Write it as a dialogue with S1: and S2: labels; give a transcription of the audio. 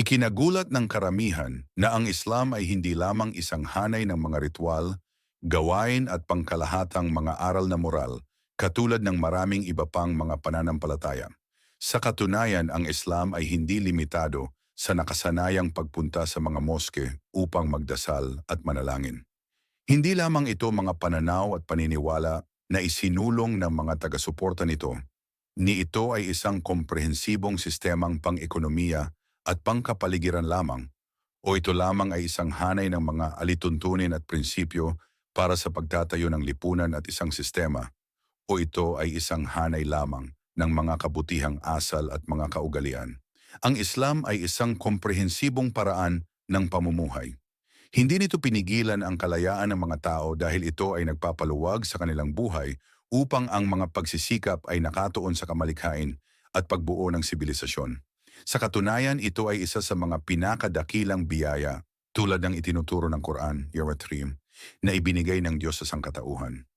S1: Ikinagulat ng karamihan na ang Islam ay hindi lamang isang hanay ng mga ritual, gawain at pangkalahatang mga aral na moral, katulad ng maraming iba pang mga pananampalataya. Sa katunayan, ang Islam ay hindi limitado sa nakasanayang pagpunta sa mga moske upang magdasal at manalangin. Hindi lamang ito mga pananaw at paniniwala na isinulong ng mga taga-suporta nito, ni ito ay isang komprehensibong sistemang pang-ekonomiya at pangkapaligiran lamang, o ito lamang ay isang hanay ng mga alituntunin at prinsipyo para sa pagtatayo ng lipunan at isang sistema, o ito ay isang hanay lamang ng mga kabutihang asal at mga kaugalian. Ang Islam ay isang komprehensibong paraan ng pamumuhay. Hindi nito pinigilan ang kalayaan ng mga tao dahil ito ay nagpapaluwag sa kanilang buhay upang ang mga pagsisikap ay nakatuon sa kamalikhain at pagbuo ng sibilisasyon. Sa katunayan, ito ay isa sa mga pinakadakilang biyaya tulad ng itinuturo ng Quran, Yaratrim, na ibinigay ng Diyos sa sangkatauhan.